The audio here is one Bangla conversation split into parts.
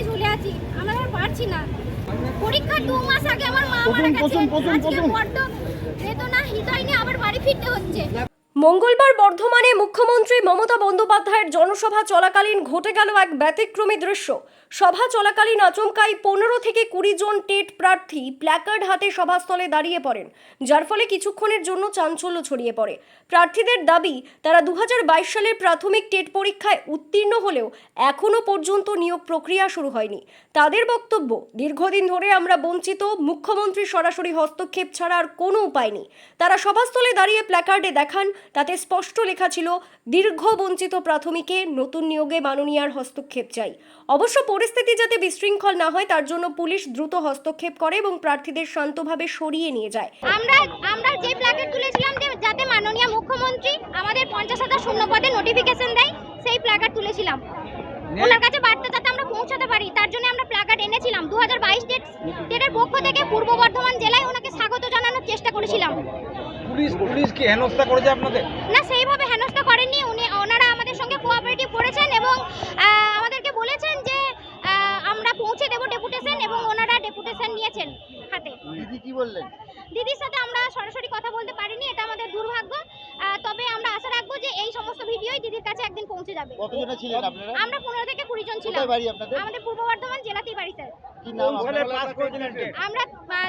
থেকে ঝুলে আছি। আমরা আর পারছি না। পরীক্ষা দু মাস আগে আমার মা মারা গেছে। আজকে বড্ড বেদনা হৃদয় নিয়ে আবার বাড়ি ফিরতে হচ্ছে। মঙ্গলবার বর্ধমানে মুখ্যমন্ত্রী মমতা বন্দ্যোপাধ্যায়ের জনসভা চলাকালীন ঘটে গেল এক ব্যতিক্রমী দৃশ্য। সভা চলাকালীন আচমকাই পনেরো থেকে কুড়ি জন টেট প্রার্থী প্ল্যাকার্ড হাতে সভাস্থলে দাঁড়িয়ে পড়েন, যার ফলে কিছুক্ষণের জন্য চাঞ্চল্য ছড়িয়ে পড়ে। প্রার্থীদের দাবি, তারা দু হাজার বাইশ সালের প্রাথমিক টেট পরীক্ষায় উত্তীর্ণ হলেও এখনও পর্যন্ত নিয়োগ প্রক্রিয়া শুরু হয়নি। তাদের বক্তব্য, দীর্ঘদিন ধরে আমরা বঞ্চিত, মুখ্যমন্ত্রী সরাসরি হস্তক্ষেপ ছাড়া আর কোনো উপায় নেই। তারা সভাস্থলে দাঁড়িয়ে প্ল্যাকার্ডে দেখান তাতে স্পষ্ট লেখা ছিল দীর্ঘ বঞ্চিত প্রাথমিকে নতুন নিয়োগে মাননীয়ার হস্তক্ষেপ চাই। অবশ্য পরিস্থিতি যাতে বিশৃঙ্খল না হয় তার জন্য পুলিশ দ্রুত হস্তক্ষেপ করে এবং প্রার্থীদের শান্তভাবে সরিয়ে নিয়ে যায়। আমরা আমরা যে প্ল্যাকেট তুলেছিলাম যে যাতে মাননীয় মুখ্যমন্ত্রী আমাদের পঞ্চাশ হাজার শূন্য পদে নোটিফিকেশন দেয় সেই প্ল্যাকার্ড তুলেছিলাম। ওনার কাছে বার্তা যাতে আমরা পৌঁছাতে পারি তার জন্য আমরা প্ল্যাকার্ড এনেছিলাম। দু হাজার বাইশ ডেট ডেটের পক্ষ থেকে পূর্ব বর্ধমান জেলায় ওনাকে স্বাগত জানানোর চেষ্টা করেছিলাম। পুলিশ পুলিশ কি হেনস্থা করেছে আপনাদের? না সেইভাবে হেনস্থা করেননি। উনি ওনারা আমাদের সঙ্গে কোঅপারেটিভ করেছেন এবং আমাদেরকে বলেছেন যে আমরা পৌঁছে দেব ডেপুটেশন এবং ওনারা ডেপুটেশন নিয়েছেন হাতে। দিদি কি বললেন? দিদির সাথে আমরা সরাসরি কথা বলতে পারিনি এটা আমাদের দুর্ভাগ্য। সমস্ত ভিডিওই দিদির কাছে একদিন পৌঁছে যাবে। কতজনে ছিলেন আপনারা? আমরা পনেরো থেকে কুড়ি জন ছিলাম। কোথায় বাড়ি আপনাদের? আমাদের পূর্ব বর্ধমান জেলাতেই বাড়ি স্যার। কি নাম আপনার পাস করেছিলেন আমরা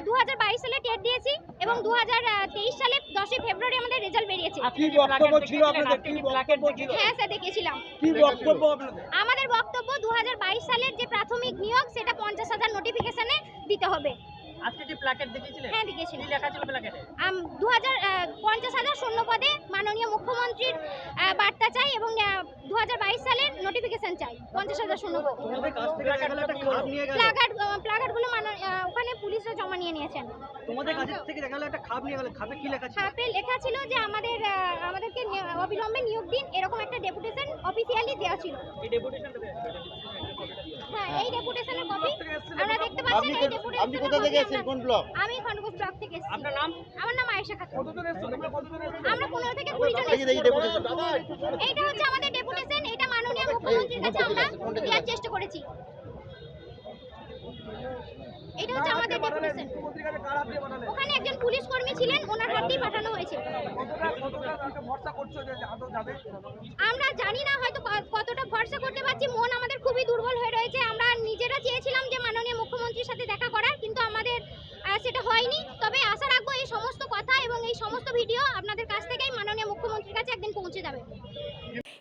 দু হাজার বাইশ সালে টেট দিয়েছি এবং দু হাজার তেইশ সালে দশই ফেব্রুয়ারি আমাদের রেজাল্ট বেরিয়েছে। কি বক্তব্য ছিল আপনাদের? কি বক্তব্য ছিল? হ্যাঁ স্যার দেখেছিলাম। কি বক্তব্য আপনাদের? আমাদের বক্তব্য দু হাজার বাইশ সালের যে প্রাথমিক নিয়োগ সেটা পঞ্চাশ হাজার নোটিফিকেশনে দিতে হবে। আজকে যে প্ল্যাকেট দেখিয়েছিলেন হ্যাঁ কি লেখা ছিল প্ল্যাকেটে দু হাজার পঞ্চাশ হাজার শূন্য পদে মাননীয় মুখ্যমন্ত্রীর বার্তা চাই এবং দু হাজার বাইশ সালের নোটিফিকেশন চাই পঞ্চাশ হাজার শূন্য পদে প্লাকার্ডগুলো ওখানে পুলিশরা জমা নিয়ে নিয়েছেন। তোমাদের কাছ থেকে দেখা গেল একটা খাপ নিয়ে গেল। খাপে কি লেখা ছিল? ছাপে লেখা ছিল যে আমাদের আমাদেরকে অবিলম্বে নিয়োগ দিন এরকম একটা ডেপুটেশন অফিসিয়ালি দেওয়া ছিল। এই ডেপুটেশনটা এই ডেপুটেশনের কপি আমরা দেখতে পাচ্ছেন এই ডেপুটেশন আপনি কোথা থেকে এসেছেন? কোন ব্লক আমি ব্লক থেকে এসেছি। আপনার নাম? আমার নাম আয়েশা খাতুন। কতজন এসেছ তোমরা কতজন এসেছ আমরা পনেরো থেকে কুড়ি জন দেখি দেখি ডেপুটেশন। এইটা হচ্ছে আমাদের ডেপুটেশন এটা মাননীয় মুখ্যমন্ত্রীর কাছে আমরা দেওয়ার চেষ্টা করেছি। এটা হচ্ছে আমাদের ডেপুটেশন। ওখানে একজন পুলিশ কর্মী ছিলেন ওনার হাত দিয়ে পাঠানো হয়েছে। আমরা জানি না হয়তো ক- কতটা ভরসা করতে পারছি মন আমাদের খুবই দুর্বল হয়ে রয়েছে আমরা নিজেরা চেয়েছিলাম যে মাননীয় মুখ্যমন্ত্রীর সাথে দেখা করার, কিন্তু আমাদের সেটা হয়নি। তবে আশা রাখব এই সমস্ত কথা এবং এই সমস্ত ভিডিও আপনাদের কাছ থেকেই মাননীয় মুখ্যমন্ত্রীর কাছে একদিন পৌঁছে যাবে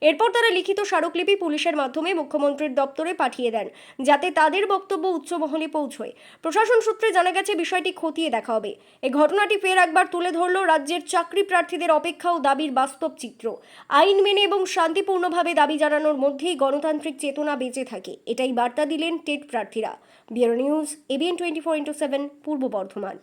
এরপর তারা লিখিত স্মারকলিপি পুলিশের মাধ্যমে মুখ্যমন্ত্রীর দপ্তরে পাঠিয়ে দেন, যাতে তাদের বক্তব্য উচ্চমহলে পৌঁছয়। প্রশাসন সূত্রে জানা গেছে, বিষয়টি খতিয়ে দেখা হবে। এ ঘটনাটি ফের একবার তুলে ধরল রাজ্যের চাকরি প্রার্থীদের অপেক্ষা ও দাবির বাস্তব চিত্র। আইন মেনে এবং শান্তিপূর্ণভাবে দাবি জানানোর মধ্যেই গণতান্ত্রিক চেতনা বেঁচে থাকে। এটাই বার্তা দিলেন টেট প্রার্থীরা। Bureau news ABN twenty four into seven, Purba Bardhaman.